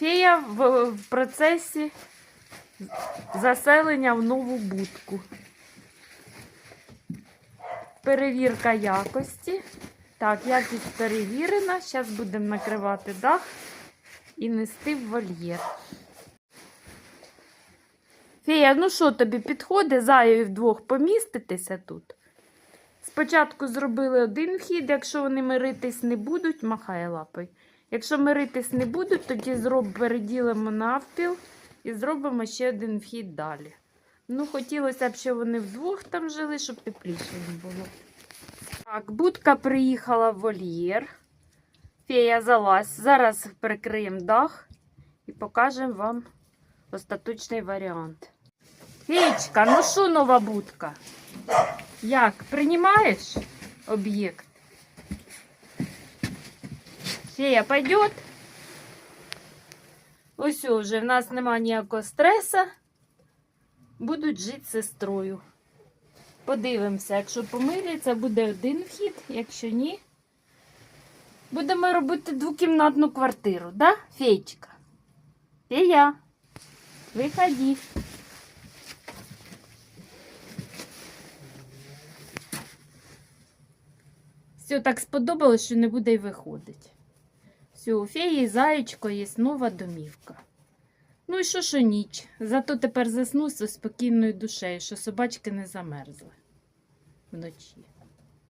Фея в, процесі заселення в нову будку. Перевірка якості. Так, якість перевірена. Зараз будемо накривати дах і нести в вольєр. Фея, ну що тобі підходить? Заю вдвох поміститися тут. Спочатку зробили один вхід, якщо вони миритись не будуть, махай лапою. Якщо миритись не будуть, тоді переділимо навпіл і зробимо ще один вхід далі. Ну, хотілося б, щоб вони вдвох там жили, щоб тепліше їм було. Так, будка приїхала в вольєр. Фея залазь. Зараз прикриємо дах і покажемо вам остаточний варіант. Феєчка, ну що нова будка? Як, приймаєш об'єкт? Фея пойдет? Ось вже в нас нема ніякого стресу. Будуть жити з сестрою. Подивимося, якщо помиряться, буде один вхід, якщо ні. Будемо робити двокімнатну квартиру, да, Феечка? Фея, виходи. Все так сподобалось, що не буде й виходить. Все, у феї заєчко є нова домівка. Ну і що, що ніч. Зато тепер засну зі спокійною душею, що собачки не замерзли вночі.